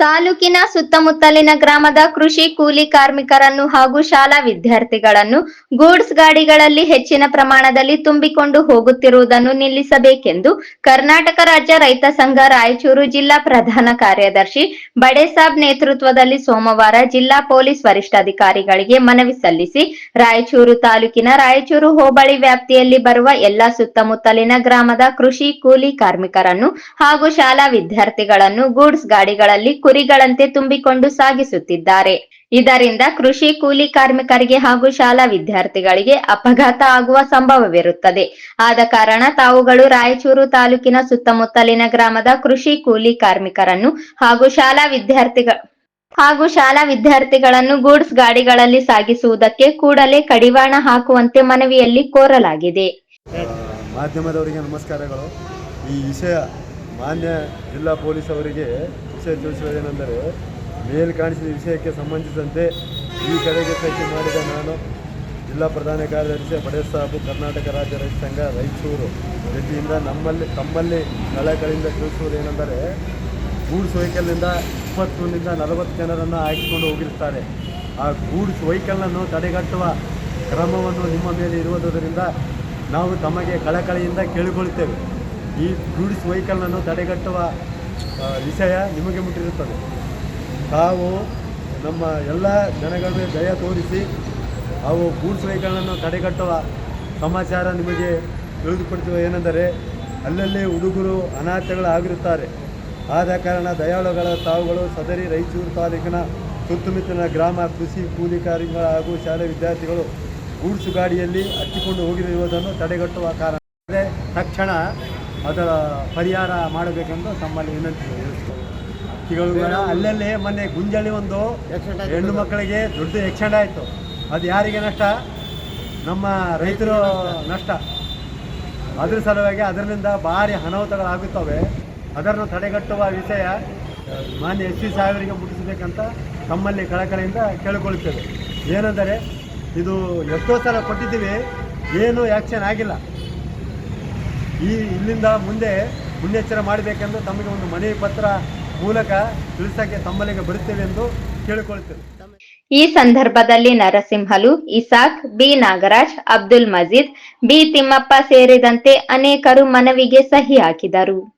ತಾಲೂಕಿನ ಸುತ್ತಮುತ್ತಲಿನ ಗ್ರಾಮದ ಕೃಷಿ ಕೂಲಿ ಕಾರ್ಮಿಕರನ್ನು ಹಾಗೂ ಶಾಲಾ ವಿದ್ಯಾರ್ಥಿಗಳನ್ನು ಗೂಡ್ಸ್ ಗಾಡಿಗಳಲ್ಲಿ ಹೆಚ್ಚಿನ ಪ್ರಮಾಣದಲ್ಲಿ ತುಂಬಿಕೊಂಡು ಹೋಗುತ್ತಿರುವುದನ್ನು ನಿಲ್ಲಿಸಬೇಕೆಂದು ಕರ್ನಾಟಕ ರಾಜ್ಯ ರೈತ ಸಂಘ ರಾಯಚೂರು ಜಿಲ್ಲಾ ಪ್ರಧಾನ ಕಾರ್ಯದರ್ಶಿ ಬಡೇಸಾಬ್ ನೇತೃತ್ವದಲ್ಲಿ ಸೋಮವಾರ ಜಿಲ್ಲಾ ಪೊಲೀಸ್ ವರಿಷ್ಠಾಧಿಕಾರಿಗಳಿಗೆ ಮನವಿ ಸಲ್ಲಿಸಿ ರಾಯಚೂರು ತಾಲೂಕಿನ ರಾಯಚೂರು ಹೋಬಳಿ ವ್ಯಾಪ್ತಿಯಲ್ಲಿ ಬರುವ ಎಲ್ಲಾ ಸುತ್ತಮುತ್ತಲಿನ ಗ್ರಾಮದ ಕೃಷಿ ಕೂಲಿ ಕಾರ್ಮಿಕರನ್ನು ಹಾಗೂ ಶಾಲಾ ವಿದ್ಯಾರ್ಥಿಗಳನ್ನು ಗೂಡ್ಸ್ ಗಾಡಿಗಳಲ್ಲಿ ಕುರಿಗಳಂತೆ ತುಂಬಿಕೊಂಡು ಸಾಗಿಸುತ್ತಿದ್ದಾರೆ. ಇದರಿಂದ ಕೃಷಿ ಕೂಲಿ ಕಾರ್ಮಿಕರಿಗೆ ಹಾಗೂ ಶಾಲಾ ವಿದ್ಯಾರ್ಥಿಗಳಿಗೆ ಅಪಘಾತ ಆಗುವ ಸಂಭವವಿರುತ್ತದೆ. ಆದ ಕಾರಣ ತಾವುಗಳು ರಾಯಚೂರು ತಾಲೂಕಿನ ಸುತ್ತಮುತ್ತಲಿನ ಗ್ರಾಮದ ಕೃಷಿ ಕೂಲಿ ಕಾರ್ಮಿಕರನ್ನು ಹಾಗೂ ಶಾಲಾ ವಿದ್ಯಾರ್ಥಿಗಳ ಹಾಗೂ ಶಾಲಾ ವಿದ್ಯಾರ್ಥಿಗಳನ್ನು ಗೂಡ್ಸ್ ಗಾಡಿಗಳಲ್ಲಿ ಸಾಗಿಸುವುದಕ್ಕೆ ಕೂಡಲೇ ಕಡಿವಾಣ ಹಾಕುವಂತೆ ಮನವಿಯಲ್ಲಿ ಕೋರಲಾಗಿದೆ. ಮಾಧ್ಯಮದವರಿಗೆ ನಮಸ್ಕಾರಗಳು. ಈ ವಿಷಯ ಮಾನ್ಯ ಜಿಲ್ಲಾ ಪೊಲೀಸ್ ಅವರಿಗೆ ವಿಷಯ ತಿಳಿಸುವುದೇನೆಂದರೆ, ಮೇಲ್ ಕಾಣಿಸಿದ ವಿಷಯಕ್ಕೆ ಸಂಬಂಧಿಸಿದಂತೆ ಈ ಕಡೆಗೆ ಸಹಿ ಮಾಡಿದ ನಾನು ಜಿಲ್ಲಾ ಪ್ರಧಾನ ಕಾರ್ಯದರ್ಶಿ ಬಡೇ ಸಾಬು, ಕರ್ನಾಟಕ ರಾಜ್ಯ ರೈತ ಸಂಘ, ರಾಯಚೂರು ವತಿಯಿಂದ ನಮ್ಮಲ್ಲಿ, ತಮ್ಮಲ್ಲಿ ಕಳಕಳಿಯಿಂದ ತಿಳಿಸುವುದೇನೆಂದರೆ ಗೂಡ್ಸ್ ವೆಹಿಕಲ್ನಿಂದ ಇಪ್ಪತ್ತೊಂದರಿಂದ ನಲವತ್ತು ಜನರನ್ನು ಹಾಕಿಕೊಂಡು ಹೋಗಿರ್ತಾರೆ ಆ ಗೂಡ್ಸ್ ವೆಹಿಕಲ್ನನ್ನು ತಡೆಗಟ್ಟುವ ಕ್ರಮವನ್ನು ನಿಮ್ಮ ಮೇಲೆ ಇರುವುದರಿಂದ ನಾವು ತಮಗೆ ಕಳಕಳಿಯಿಂದ ಕೇಳಿಕೊಳ್ಳುತ್ತೇವೆ. ಈ ಗೂಡ್ಸ್ ವೆಹಿಕಲ್ನನ್ನು ತಡೆಗಟ್ಟುವ ವಿಷಯ ನಿಮಗೆ ಮುಟ್ಟಿರುತ್ತದೆ. ತಾವು ನಮ್ಮ ಎಲ್ಲ ಜನಗಳ ಮೇಲೆ ದಯ ತೋರಿಸಿ ಅವು ಗೂಡ್ಸ್ ವೆಹಿಕಲ್ಗಳನ್ನು ತಡೆಗಟ್ಟುವ ಸಮಾಚಾರ ನಿಮಗೆ ತಿಳಿದುಕೊಡ್ತೀವಿ. ಏನೆಂದರೆ, ಅಲ್ಲಲ್ಲಿ ಹುಡುಗರು ಅನಾಥಗಳಾಗಿರುತ್ತಾರೆ. ಆದ ಕಾರಣ ದಯಾಳುಗಳ ತಾವುಗಳು ಸದರಿ ರಾಯಚೂರು ತಾಲೂಕಿನ ಸುತ್ತಮುತ್ತಲಿನ ಗ್ರಾಮ ಕೃಷಿ ಕೂಲಿ ಕಾರ್ಮಿಕರ ಹಾಗೂ ಶಾಲೆ ವಿದ್ಯಾರ್ಥಿಗಳು ಗೂಡ್ಸು ಗಾಡಿಯಲ್ಲಿ ಹತ್ತಿಕೊಂಡು ಹೋಗಿರುವುದನ್ನು ತಡೆಗಟ್ಟುವ ಕಾರಣ. ತಕ್ಷಣ ಅದರ ಪರಿಹಾರ ಮಾಡಬೇಕೆಂದು ತಮ್ಮಲ್ಲಿ ವಿನಂತಿ ಇವುಗಳ ಅಲ್ಲಲ್ಲೇ ಮೊನ್ನೆ ಗುಂಜಳಿ ಒಂದು ಹೆಣ್ಣು ಮಕ್ಕಳಿಗೆ ದೊಡ್ಡ ಎಕ್ಸಿಡೆಂಟ್ ಆಯಿತು. ಅದು ಯಾರಿಗೆ ನಷ್ಟ? ನಮ್ಮ ರೈತರು ನಷ್ಟ. ಅದ್ರ ಸಲುವಾಗಿ ಅದರಿಂದ ಭಾರಿ ಅನಾಹುತಗಳಾಗುತ್ತವೆ ಅದನ್ನು ತಡೆಗಟ್ಟುವ ವಿಷಯ ಮಾನ್ಯ ಎಸ್ ಪಿ ಸಾಹೇಬರಿಗೆ ಮುಟ್ಟಿಸಬೇಕಂತ ತಮ್ಮಲ್ಲಿ ಕಳಕಳಿಯಿಂದ ಕೇಳಿಕೊಳ್ಳುತ್ತೇವೆ. ಏನೆಂದರೆ ಇದು ಎಷ್ಟೋ ಸಲ ಕೊಟ್ಟಿದ್ದೀವಿ ಏನೂ ಆ್ಯಕ್ಷನ್ ಆಗಿಲ್ಲ. ಈ ಇಲ್ಲಿಂದ ಮುಂದೆ ಮುನ್ನೆಚ್ಚರ ಮಾಡಬೇಕೆಂದು ತಮಗೆ ಒಂದು ಮನವಿ ಪತ್ರ ಮೂಲಕ ತಿಳಿಸಕ್ಕೆ ತಮ್ಮಲ್ಲಿಗೆ ಬರುತ್ತೇವೆ ಎಂದು ಕೇಳಿಕೊಳ್ಳುತ್ತೇವೆ ಈ ಸಂದರ್ಭದಲ್ಲಿ Narasimhulu, Isaac, B Nagaraj, Abdul Majeed, B Thimmappa ಸೇರಿದಂತೆ ಅನೇಕರು ಮನವಿಗೆ ಸಹಿ ಹಾಕಿದರು.